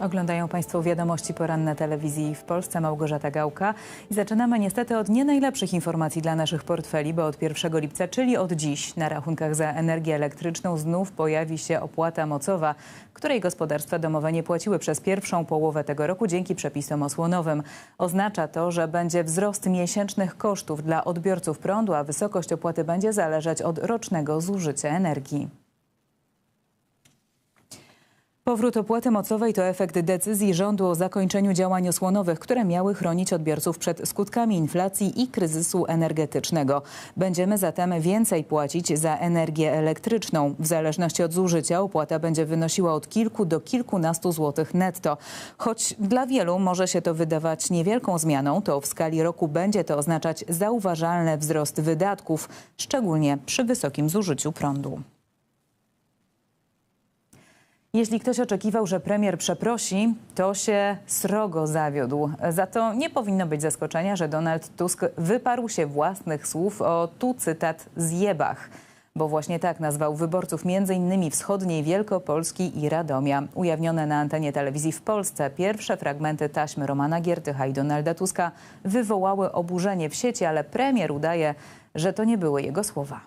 Oglądają Państwo wiadomości poranne telewizji w Polsce. Małgorzata Gałka. I zaczynamy niestety od nie najlepszych informacji dla naszych portfeli, bo od 1 lipca, czyli od dziś, na rachunkach za energię elektryczną znów pojawi się opłata mocowa, której gospodarstwa domowe nie płaciły przez pierwszą połowę tego roku dzięki przepisom osłonowym. Oznacza to, że będzie wzrost miesięcznych kosztów dla odbiorców prądu, a wysokość opłaty będzie zależeć od rocznego zużycia energii. Powrót opłaty mocowej to efekt decyzji rządu o zakończeniu działań osłonowych, które miały chronić odbiorców przed skutkami inflacji i kryzysu energetycznego. Będziemy zatem więcej płacić za energię elektryczną. W zależności od zużycia opłata będzie wynosiła od kilku do kilkunastu złotych netto. Choć dla wielu może się to wydawać niewielką zmianą, to w skali roku będzie to oznaczać zauważalny wzrost wydatków, szczególnie przy wysokim zużyciu prądu. Jeśli ktoś oczekiwał, że premier przeprosi, to się srogo zawiódł. Za to nie powinno być zaskoczenia, że Donald Tusk wyparł się własnych słów o tu cytat zjebach. Bo właśnie tak nazwał wyborców m.in. wschodniej Wielkopolski i Radomia. Ujawnione na antenie telewizji w Polsce pierwsze fragmenty taśmy Romana Giertycha i Donalda Tuska wywołały oburzenie w sieci, ale premier udaje, że to nie były jego słowa.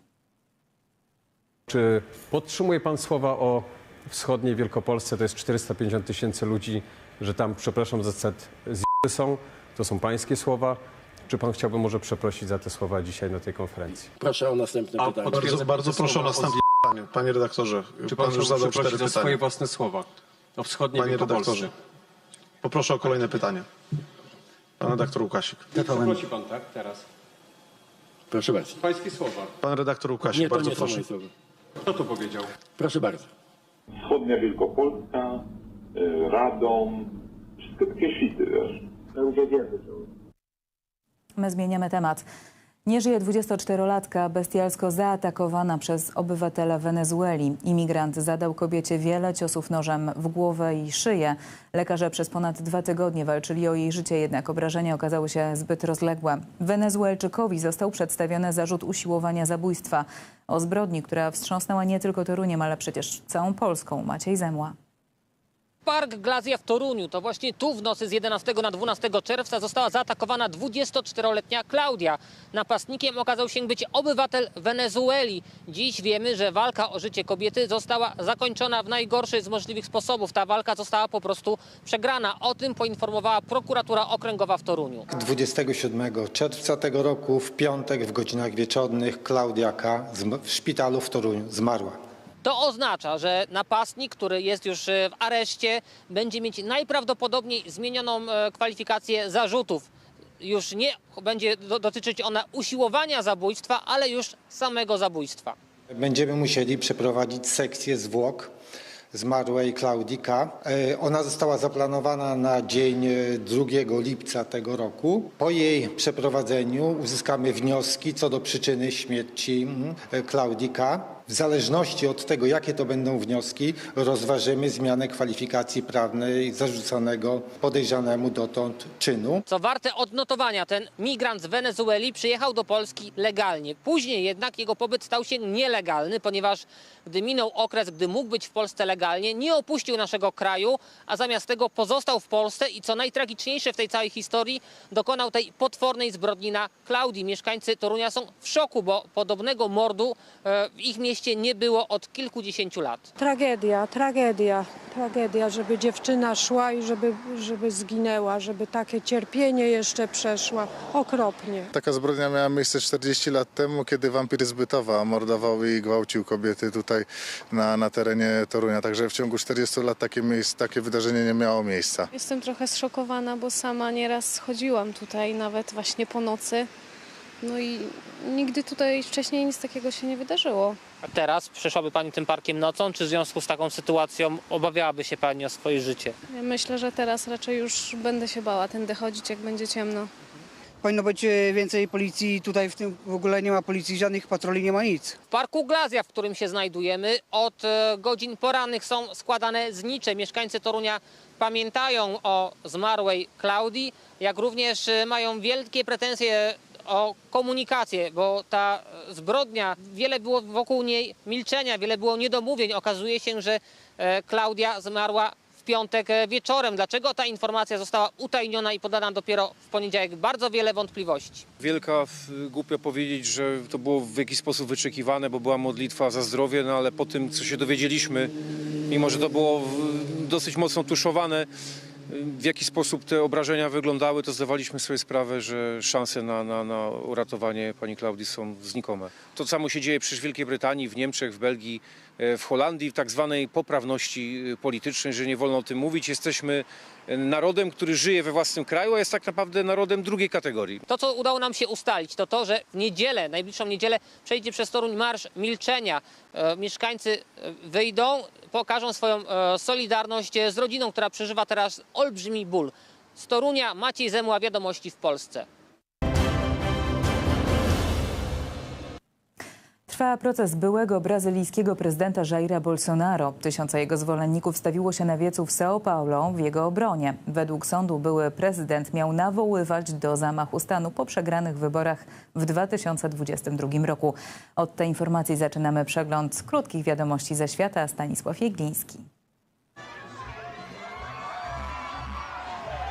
Czy podtrzymuje pan słowa o wschodniej Wielkopolsce, to jest 450 tysięcy ludzi, że tam, przepraszam za cytat, zjeby są? To są pańskie słowa. Czy pan chciałby może przeprosić za te słowa dzisiaj na tej konferencji? Proszę o następne A pytanie. Bardzo, bardzo proszę o następne pytanie. Panie redaktorze, Czy pan, pan już zadał cztery za swoje pytania. własne słowa o wschodniej Panie redaktorze, poproszę o kolejne pytanie. Pan redaktor Łukasik. Przeprosi pan, tak? Teraz. Proszę bardzo. Pańskie słowa. Pan redaktor Łukasik, Nie, to bardzo proszę. Kto to powiedział? Proszę bardzo. Wschodnia Wielkopolska, y, Radom, wszystkie takie świty, wiesz. Ludzie wiedzą, My zmieniamy temat. Nie żyje 24-latka bestialsko zaatakowana przez obywatela Wenezueli. Imigrant zadał kobiecie wiele ciosów nożem w głowę i szyję. Lekarze przez ponad dwa tygodnie walczyli o jej życie, jednak obrażenia okazały się zbyt rozległe. Wenezuelczykowi został przedstawiony zarzut usiłowania zabójstwa. O zbrodni, która wstrząsnęła nie tylko Toruniem, ale przecież całą Polską. Maciej Zemła. Park Glazja w Toruniu. To właśnie tu w nocy z 11 na 12 czerwca została zaatakowana 24-letnia Klaudia. Napastnikiem okazał się być obywatel Wenezueli. Dziś wiemy, że walka o życie kobiety została zakończona w najgorszy z możliwych sposobów. Ta walka została po prostu przegrana. O tym poinformowała prokuratura okręgowa w Toruniu. 27 czerwca tego roku, w piątek w godzinach wieczornych, Klaudia K. w szpitalu w Toruniu zmarła. To oznacza, że napastnik, który jest już e, w areszcie, będzie mieć najprawdopodobniej zmienioną e, kwalifikację zarzutów. Już nie będzie do, dotyczyć ona usiłowania zabójstwa, ale już samego zabójstwa. Będziemy musieli przeprowadzić sekcję zwłok zmarłej Klaudii K. E, Ona została zaplanowana na dzień e, 2 lipca tego roku. Po jej przeprowadzeniu uzyskamy wnioski co do przyczyny śmierci mm, e, Klaudii K. W zależności od tego, jakie to będą wnioski, rozważymy zmianę kwalifikacji prawnej zarzucanego podejrzanemu dotąd czynu. Co warte odnotowania, ten migrant z Wenezueli przyjechał do Polski legalnie. Później jednak jego pobyt stał się nielegalny, ponieważ gdy minął okres, gdy mógł być w Polsce legalnie, nie opuścił naszego kraju, a zamiast tego pozostał w Polsce i co najtragiczniejsze w tej całej historii, dokonał tej potwornej zbrodni na Klaudii. Mieszkańcy Torunia są w szoku, bo podobnego mordu e, w ich mieście nie było od kilkudziesięciu lat. Tragedia, tragedia, tragedia, żeby dziewczyna szła i żeby, żeby zginęła, żeby takie cierpienie jeszcze przeszła. Okropnie. Taka zbrodnia miała miejsce 40 lat temu, kiedy wampir z Bytowa mordował i gwałcił kobiety tutaj na, na terenie Torunia. Także w ciągu 40 lat takie, miejsc, takie wydarzenie nie miało miejsca. Jestem trochę zszokowana, bo sama nieraz chodziłam tutaj, nawet właśnie po nocy. No i nigdy tutaj wcześniej nic takiego się nie wydarzyło. A teraz przeszłaby Pani tym parkiem nocą, czy w związku z taką sytuacją obawiałaby się Pani o swoje życie? Ja myślę, że teraz raczej już będę się bała tędy chodzić, jak będzie ciemno. Powinno być e, więcej policji, tutaj w tym w ogóle nie ma policji, żadnych patroli, nie ma nic. W parku Glazja, w którym się znajdujemy, od e, godzin porannych są składane znicze. Mieszkańcy Torunia pamiętają o zmarłej Klaudii, jak również e, mają wielkie pretensje o komunikację, bo ta e, zbrodnia, wiele było wokół niej milczenia, wiele było niedomówień. Okazuje się, że e, Klaudia zmarła w piątek e, wieczorem. Dlaczego ta informacja została utajniona i podana dopiero w poniedziałek? Bardzo wiele wątpliwości. Wielka, głupio powiedzieć, że to było w jakiś sposób wyczekiwane, bo była modlitwa za zdrowie, no ale po tym, co się dowiedzieliśmy, mimo że to było dosyć mocno tuszowane, w jaki sposób te obrażenia wyglądały, to zdawaliśmy sobie sprawę, że szanse na, na, na uratowanie pani Klaudii są znikome. To samo się dzieje przecież w Wielkiej Brytanii, w Niemczech, w Belgii, w Holandii, w tak zwanej poprawności e, politycznej, że nie wolno o tym mówić. Jesteśmy e, narodem, który żyje we własnym kraju, a jest tak naprawdę narodem drugiej kategorii. To, co udało nam się ustalić, to to, że w niedzielę, najbliższą niedzielę przejdzie przez Toruń Marsz Milczenia. E, mieszkańcy e, wyjdą, pokażą swoją e, solidarność e, z rodziną, która przeżywa teraz olbrzymi ból. Z Torunia Maciej Zemła, Wiadomości w Polsce. Trwa proces byłego brazylijskiego prezydenta Jaira Bolsonaro. Tysiące jego zwolenników stawiło się na wiecu w São Paulo w jego obronie. Według sądu były prezydent miał nawoływać do zamachu stanu po przegranych wyborach w 2022 roku. Od tej informacji zaczynamy przegląd krótkich wiadomości ze świata. Stanisław Jegliński.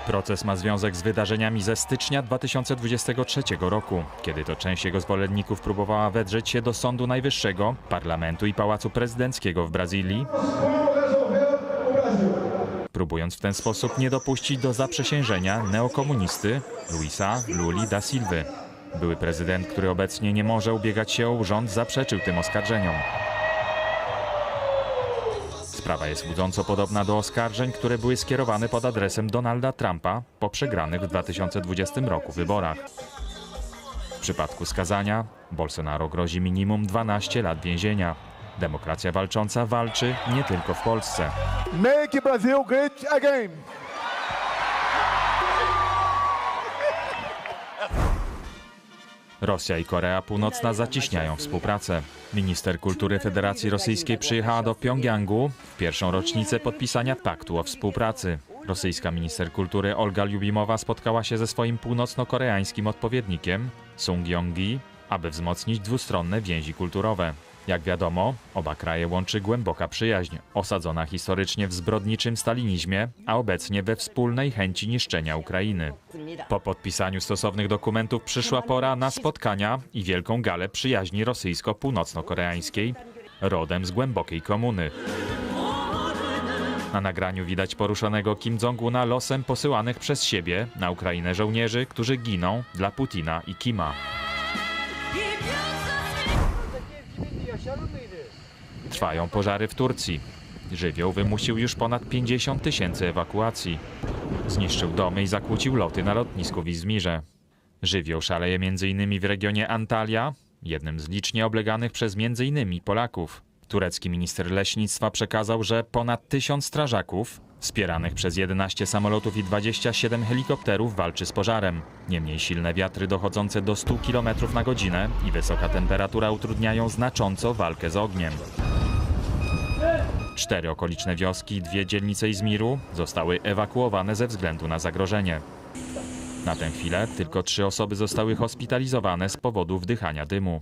Proces ma związek z wydarzeniami ze stycznia 2023 roku, kiedy to część jego zwolenników próbowała wedrzeć się do Sądu Najwyższego, Parlamentu i Pałacu Prezydenckiego w Brazylii, próbując w ten sposób nie dopuścić do zaprzysiężenia neokomunisty Luisa Luli da Silva. Były prezydent, który obecnie nie może ubiegać się o urząd, zaprzeczył tym oskarżeniom. Sprawa jest budząco podobna do oskarżeń, które były skierowane pod adresem Donalda Trumpa po przegranych w 2020 roku wyborach. W przypadku skazania Bolsonaro grozi minimum 12 lat więzienia. Demokracja walcząca walczy nie tylko w Polsce. Make Brazil great again. Rosja i Korea Północna zacieśniają współpracę. Minister kultury Federacji Rosyjskiej przyjechała do Pjongjangu w pierwszą rocznicę podpisania paktu o współpracy. Rosyjska minister kultury Olga Ljubimowa spotkała się ze swoim północno-koreańskim odpowiednikiem Sung Yong-gi, aby wzmocnić dwustronne więzi kulturowe. Jak wiadomo, oba kraje łączy głęboka przyjaźń, osadzona historycznie w zbrodniczym stalinizmie, a obecnie we wspólnej chęci niszczenia Ukrainy. Po podpisaniu stosownych dokumentów przyszła pora na spotkania i wielką galę przyjaźni rosyjsko-północno-koreańskiej, rodem z głębokiej komuny. Na nagraniu widać poruszonego Kim Jong-una losem posyłanych przez siebie na Ukrainę żołnierzy, którzy giną dla Putina i Kima. Trwają pożary w Turcji. Żywioł wymusił już ponad 50 tysięcy ewakuacji. Zniszczył domy i zakłócił loty na lotnisku w Izmirze. Żywioł szaleje m.in. w regionie Antalya, jednym z licznie obleganych przez m.in. Polaków. Turecki minister leśnictwa przekazał, że ponad tysiąc strażaków, wspieranych przez 11 samolotów i 27 helikopterów, walczy z pożarem. Niemniej silne wiatry dochodzące do 100 km na godzinę i wysoka temperatura utrudniają znacząco walkę z ogniem. Cztery okoliczne wioski dwie dzielnice Izmiru zostały ewakuowane ze względu na zagrożenie. Na tę chwilę tylko trzy osoby zostały hospitalizowane z powodu wdychania dymu.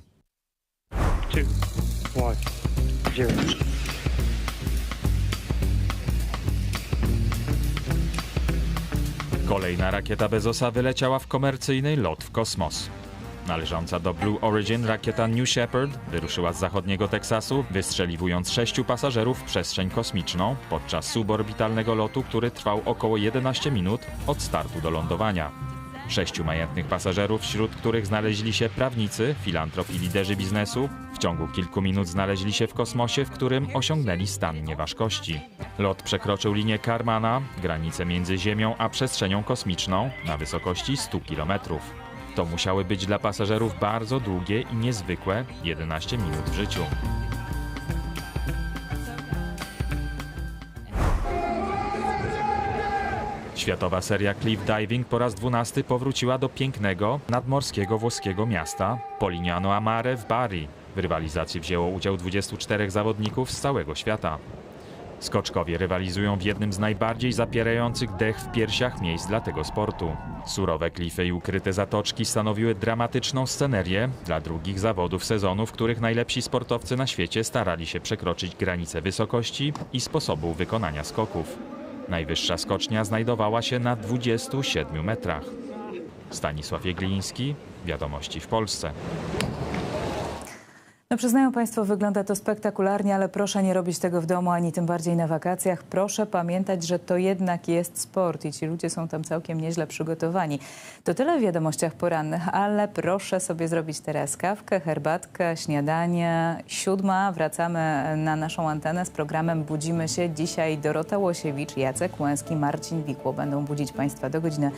Kolejna rakieta Bezosa wyleciała w komercyjny lot w kosmos. Należąca do Blue Origin rakieta New Shepard wyruszyła z zachodniego Teksasu, wystrzeliwując sześciu pasażerów w przestrzeń kosmiczną podczas suborbitalnego lotu, który trwał około 11 minut od startu do lądowania. Sześciu majętnych pasażerów, wśród których znaleźli się prawnicy, filantrop i liderzy biznesu, w ciągu kilku minut znaleźli się w kosmosie, w którym osiągnęli stan nieważkości. Lot przekroczył linię Karmana, granicę między Ziemią a przestrzenią kosmiczną, na wysokości 100 kilometrów. To musiały być dla pasażerów bardzo długie i niezwykłe 11 minut w życiu. Światowa seria cliff diving po raz 12 powróciła do pięknego, nadmorskiego włoskiego miasta Polignano a Mare w Bari. W rywalizacji wzięło udział 24 zawodników z całego świata. Skoczkowie rywalizują w jednym z najbardziej zapierających dech w piersiach miejsc dla tego sportu. Surowe klify i ukryte zatoczki stanowiły dramatyczną scenerię dla drugich zawodów sezonu, w których najlepsi sportowcy na świecie starali się przekroczyć granice wysokości i sposobu wykonania skoków. Najwyższa skocznia znajdowała się na 27 metrach. Stanisław Jegliński, Wiadomości w Polsce. No przyznają Państwo, wygląda to spektakularnie, ale proszę nie robić tego w domu, ani tym bardziej na wakacjach. Proszę pamiętać, że to jednak jest sport i ci ludzie są tam całkiem nieźle przygotowani. To tyle w wiadomościach porannych, ale proszę sobie zrobić teraz kawkę, herbatkę, śniadanie. Siódma, wracamy na naszą antenę z programem Budzimy się. Dzisiaj Dorota Łosiewicz, Jacek Łęski, Marcin Wikło będą budzić Państwa do godziny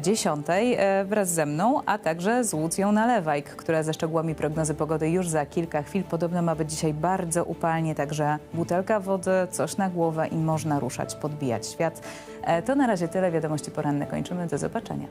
10 e, wraz ze mną, a także z Łucją Nalewajk, która ze szczegółami prognozy pogody już za kilka chwil. Podobno ma być dzisiaj bardzo upalnie, także butelka wody, coś na głowę i można ruszać, podbijać świat. E, To na razie tyle. Wiadomości poranne kończymy. Do zobaczenia.